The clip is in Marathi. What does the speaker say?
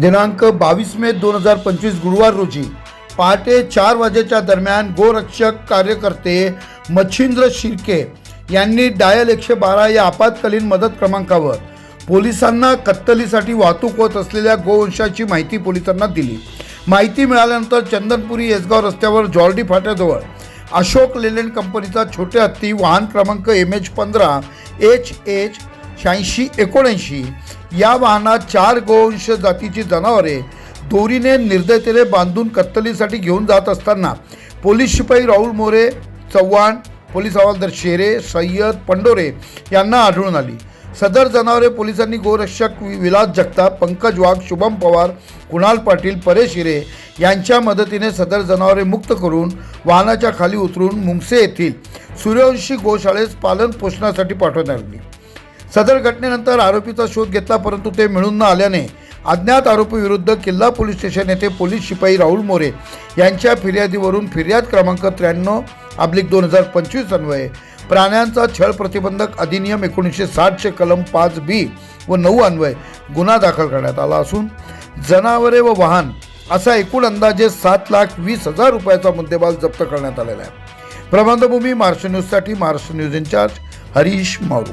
दिनांक बावीस मे दोन हजार पंचवीस गुरुवार रोजी पहाटे चार वाजेच्या दरम्यान गोरक्षक कार्यकर्ते मच्छिंद्र शिर्के यांनी डायल एकशे बारा या आपत्कालीन मदत क्रमांकावर पोलिसांना कत्तलीसाठी वाहतूक होत असलेल्या गोवंशाची माहिती पोलिसांना दिली. माहिती मिळाल्यानंतर चंदनपुरी येसगाव रस्त्यावर जॉर्डी फाट्याजवळ अशोक लेलँड कंपनीचा छोटे हत्ती वाहन क्रमांक एम एच पंधरा एच एच शहाऐंशी एकोणऐंशी या वाहनात चार गोवंश जातीची जनावरे दोरीने निर्दयतेने बांधून कत्तलीसाठी घेऊन जात असताना पोलीस शिपाई राहुल मोरे चव्हाण पोलीस हवालदार शेरे सय्यद पंडोरे यांना आढळून आली. सदर जनावरे पोलिसांनी गोरक्षक विलास जगताप पंकज वाघ शुभम पवार कुणाल पाटील परेश हिरे यांच्या मदतीने सदर जनावरे मुक्त करून वाहनाच्या खाली उतरून मुंगसे येथील सूर्यवंशी गोशाळेस पालन पोषणासाठी पाठवण्यात आली. सदर घटनेनंतर आरोपीचा शोध घेतला परंतु ते मिळून न आल्याने अज्ञात आरोपीविरुद्ध किल्ला पोलीस स्टेशन येथे पोलीस शिपाई राहुल मोरे यांच्या फिर्यादीवरून फिर्याद क्रमांक त्र्याण्णव अब्लिक दोन हजार पंचवीस अन्वये प्राण्यांचा छळ प्रतिबंधक अधिनियम एकोणीसशे साठचे कलम पाच बी व नऊ अन्वय गुन्हा दाखल करण्यात आला असून जनावरे व वाहन असा एकूण अंदाजे सात लाख वीस हजार रुपयाचा मुद्देमाल जप्त करण्यात आलेला आहे. प्रबंधभूमी महाराष्ट्र न्यूजसाठी महाराष्ट्र न्यूज इन्चार्ज हरीश मारू.